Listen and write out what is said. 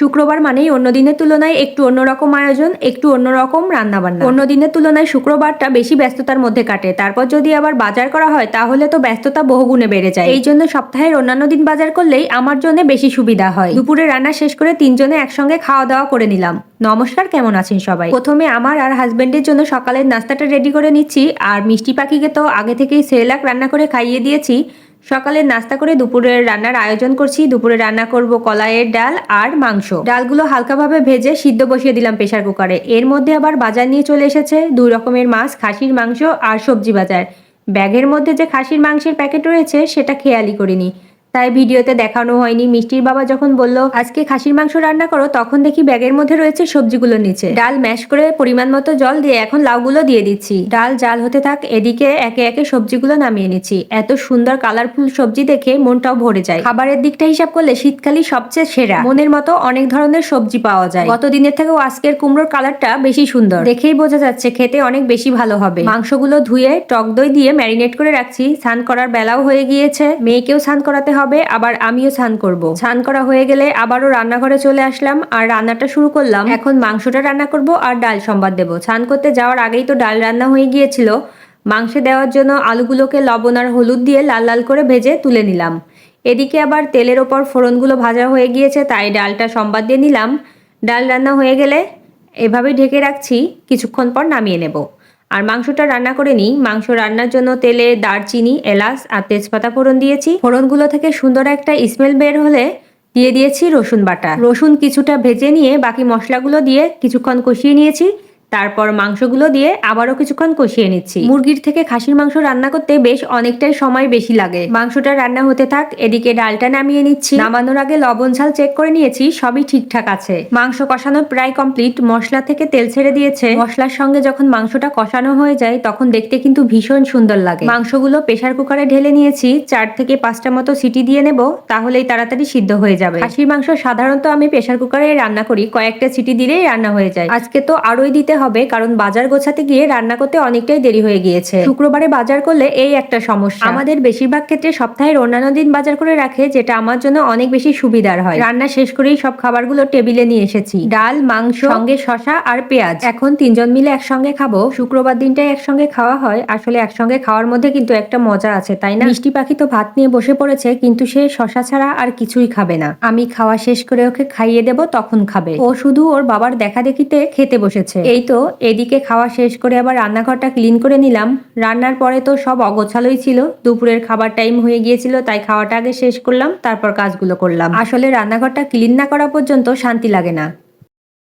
শুক্রবার মানেই অন্য দিনের তুলনায় একটু অন্যরকম আয়োজন, একটু অন্যরকম রান্নাবান্না। অন্য দিনের তুলনায় শুক্রবারটা বেশি ব্যস্ততার মধ্যে কাটে। তারপর যদি আবার বাজার করা হয়, তাহলে তো ব্যস্ততা বহুগুণে বেড়ে যায়। এই জন্য সপ্তাহের অন্যান্য দিন বাজার করলেই আমার জন্য বেশি সুবিধা হয়। দুপুরে রান্না শেষ করে তিনজনে একসঙ্গে খাওয়া দাওয়া করে নিলাম। নমস্কার, কেমন আছেন সবাই? প্রথমে আমার আর হাজবেন্ডের জন্য সকালের নাস্তাটা রেডি করে নিচ্ছি। আর মিষ্টি পাখিকে তো আগে থেকেই সেরেলাক রান্না করে খাইয়ে দিয়েছি। সকালে নাস্তা করে দুপুরের রান্নার আয়োজন করছি। দুপুরে রান্না করব কলাইয়ের ডাল আর মাংস। ডালগুলো হালকাভাবে ভেজে সিদ্ধ বসিয়ে দিলাম প্রেশার কুকারে। এর মধ্যে আবার বাজার নিয়ে চলে এসেছে দুই রকমের মাছ, খাসির মাংস আর সবজি বাজার। ব্যাগের মধ্যে যে খাসির মাংসের প্যাকেট রয়েছে, সেটা খেয়ালই করিনি। তাই ভিডিওতে দেখানো হয়নি। মিষ্টির বাবা যখন বলল, আজকে খাসির মাংস রান্না করো, তখন দেখি ব্যাগের মধ্যে রয়েছে সবজিগুলো নিচে। ডাল ম্যাশ করে পরিমাণ মতো জল দিয়ে এখন লাউগুলো দিয়ে দিচ্ছি। ডাল জাল হতে থাক, এদিকে একে একে সবজিগুলো নামিয়ে নিচ্ছি। এত সুন্দর কালারফুল সবজি দেখে মনটাও ভরে যায়। খাবারের দিকটা হিসাব করলে শীতকালই সবচেয়ে সেরা। মনের মতো অনেক ধরনের সবজি পাওয়া যায়। গত দিনের থেকেও আজকের কুমড়োর কালারটা বেশি সুন্দর। দেখেই বোঝা যাচ্ছে খেতে অনেক বেশি ভালো হবে। মাংসগুলো ধুয়ে টক দই দিয়ে ম্যারিনেট করে রাখছি। স্নান করার বেলাও হয়ে গিয়েছে। মেয়েকেও স্নান করাতে হবে, আবার আমিও স্নান করব। স্নান করা হয়ে গেলে আবারও রান্নাঘরে চলে আসলাম আর রান্নাটা শুরু করলাম। এখন মাংসটা রান্না করব আর ডাল সম্বাদ দেবো। স্নান করতে যাওয়ার আগেই তো ডাল রান্না হয়ে গিয়েছিল। মাংসে দেওয়ার জন্য আলুগুলোকে লবণ আর হলুদ দিয়ে লাল লাল করে ভেজে তুলে নিলাম। এদিকে আবার তেলের ওপর ফোড়নগুলো ভাজা হয়ে গিয়েছে, তাই ডালটা সম্বাদ দিয়ে নিলাম। ডাল রান্না হয়ে গেলে এভাবে ঢেকে রাখছি, কিছুক্ষণ পর নামিয়ে নেব। আর মাংসটা রান্না করে নিই। মাংস রান্নার জন্য তেলে দারচিনি, এলাচ আর তেজপাতা ফোড়ন দিয়েছি। ফোড়নগুলো থেকে সুন্দর একটা স্মেল বের হলে দিয়ে দিয়েছি রসুন বাটা। রসুন কিছুটা ভেজে নিয়ে বাকি মশলাগুলো দিয়ে কিছুক্ষণ কষিয়ে নিয়েছি। তারপর মাংসগুলো দিয়ে আবারও কিছুক্ষণ কষিয়ে নিচ্ছি। মুরগির থেকে খাসির মাংস রান্না করতে বেশ অনেকটাই সময় বেশি লাগে। মাংসটা রান্না হতে থাক, এদিকে ডালটা নামিয়ে নিচ্ছি। নামানোর আগে লবণ, ঝাল চেক করে নিয়েছি, সবই ঠিকঠাক আছে। মাংস কষানো প্রায় কমপ্লিট মশলা থেকে তেল ছেড়ে দিয়েছে। মশলার সঙ্গে যখন মাংসটা কষানো হয়ে যায়, তখন দেখতে কিন্তু ভীষণ সুন্দর লাগে। মাংসগুলো প্রেসার কুকারে ঢেলে নিয়েছি, চার থেকে পাঁচটা মতো সিটি দিয়ে নেব, তাহলেই তাড়াতাড়ি সিদ্ধ হয়ে যাবে। খাসির মাংস সাধারণত আমি প্রেসার কুকারে রান্না করি, কয়েকটা সিটি দিলেই রান্না হয়ে যায়। আজকে তো আরোই দিতে হবে, কারণ বাজার গোছাতে গিয়ে রান্না করতে অনেকটাই দেরি হয়ে গিয়েছে। শুক্রবারে বাজার করলে এই একটা সমস্যা। আমাদের বেশিরভাগ ক্ষেত্রে সপ্তাহের অন্যান্য দিন বাজার করে রাখে, যেটা আমার জন্য অনেক বেশি সুবিধার হয়। রান্না শেষ করেই সব খাবারগুলো টেবিলে নিয়ে এসেছি। ডাল, মাংস, সঙ্গে শশা আর পেঁয়াজ। এখন তিনজন মিলে একসঙ্গে খাব। শুক্রবার দিনটাই একসঙ্গে খাওয়া হয়। আসলে একসঙ্গে খাওয়ার মধ্যে কিন্তু একটা মজা আছে, তাই না? মিষ্টি পাখি তো ভাত নিয়ে বসে পড়েছে, কিন্তু সে শশা ছাড়া আর কিছুই খাবে না। আমি খাওয়া শেষ করে ওকে খাইয়ে দেব, তখন খাবে। ও শুধু ওর বাবার দেখা দেখিতে খেতে বসেছে। এই তো, এদিকে খাওয়া শেষ করে আবার রান্নাঘরটা ক্লিন করে নিলাম। রান্নার পরে তো সব অগোছালোই ছিল। দুপুরের খাবার টাইম হয়ে গিয়েছিল, তাই খাওয়াটা আগে শেষ করলাম, তারপর কাজগুলো করলাম। আসলে রান্নাঘরটা ক্লিন না করা পর্যন্ত শান্তি লাগে না।